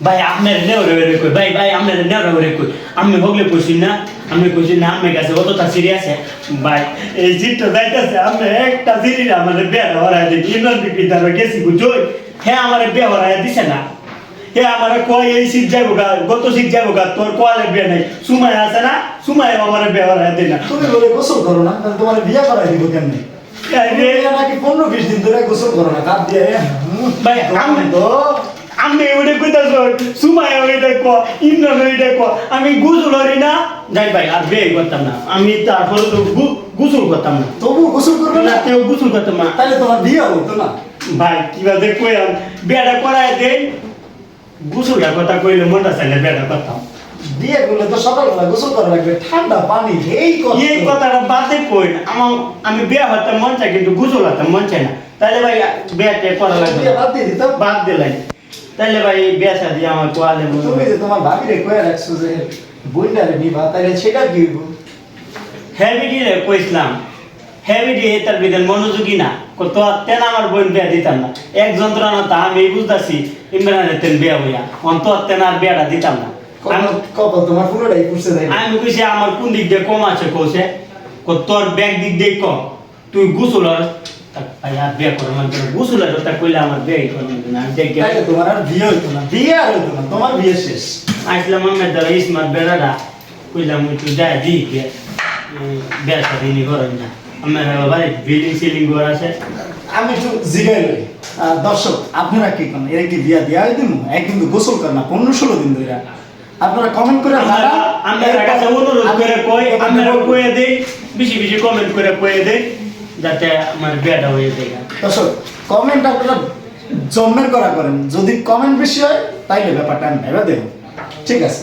ভাই আপনার নেওয়া রে কই ভাই ভাই আপনার নেওয়া রে কই আমি হগলে কইছি না আমি কইছি না আমার কাছে অতটা সিরি আছে ভাই এই জিটটা যাইতেছে আপনি একটা সিরি আমাদের বিয়া হরাই দিই ইন্দর বিপি তার গেছি বুঝই হ্যাঁ আমার বিয়া হরাই দিছে না হে আমার কয় এই শীত যাইব গা গত শীত যাইব গা তোর কোয়ালে বিয়ে নাই সুমাই আছে না সুমাই আমার বিয়ে হরাই দিই না তুমি বলে গোসল করো না তাহলে তোমার বিয়ে করাই দিব কেমনি এই রে, বিয়ে নাকি পনেরো বিশ দিন ধরে গোসল করো না কাপ দিয়ে ভাই, আমি তো আমি ওটা কইতাছ সুমাই ওইটা ক ইন্দ্র ওইটা ক আমি গুসল হরি না। যাই ভাই আর বিয়ে করতাম না। আমি তারপরে তো গু- গুসল করতাম না। তবু গোসল করবে না? কেউ গুসল করতাম না। তাহলে তোমার বিয়ে হতো না? ভাই কীভাবে কইলাম বিয়েটা করাই দেন গুসলটা কথা কইলে মনটা চাইলে বিয়েটা করতাম। বিয়ে করলে তো সকালবেলা গোসল করা লাগবে। ঠান্ডা পানি এই কষ্ট এই কথাটা বাদে কই আমার আমি বিয়ে হতাম মন চাই কিন্তু গুসল হতাম মন চাই না। তাহলে ভাই বিয়েটা করা লাগবে বাদ দিয়ে দিতাম। বাদ দিলাই তাহলে ভাই বিয়ে শাদি আমার কোয়ালে তুমি যে তোমার ভাবিরে কয়ে রাখছো যে বইন্ডারে নিবা তাহলে সেটা হইব? হেভিডি রে কইছিলাম। হেভিডি তার বিধান মনোযোগী না। কো তো তেন আমার বোন বিয়া দিতাম না। এক যন্ত্রণা তা আমি বুঝতাছি ইমরানের তেন বিয়া হইয়া। অন্ত তেন আর বিয়াটা দিতাম না। কপাল তোমার পুরোটাই? আমি কইছি আমার কোন দিক দিয়ে কম আছে কইছে কো তোর ব্যাগ দিক দিয়ে কম। তুই গুসল আর তা ভাই আর করে মানে তা কইলে আমার বিয়ে করে না আমি দেখ তোমার আর বিয়ে হইতো না বিয়ে আর হইতো না তোমার বিয়ে শেষ। ইসমাত কইলাম তুই যায় বিয়া সাথে নি করেন না। আমার সিলিং ঘর আছে। আমি একটু জিগাই লই। দর্শক আপনারা কি করেন? এর কি বিয়া দেওয়া হয় দিন এক কিন্তু গোসল করে না পনেরো ষোলো দিন ধরে আপনারা কমেন্ট করে আমরা আমরা কাছে অনুরোধ করে কই আমরা কয়ে দেই বেশি বেশি কমেন্ট করে কয়ে দেই। যাতে আমার বিয়েটা হয়ে যায় দর্শক কমেন্ট আপনারা জন্মের করা করেন। যদি কমেন্ট বেশি হয়, তাইলে ব্যাপারটা আমি ভেবে দেব ঠিক আছে।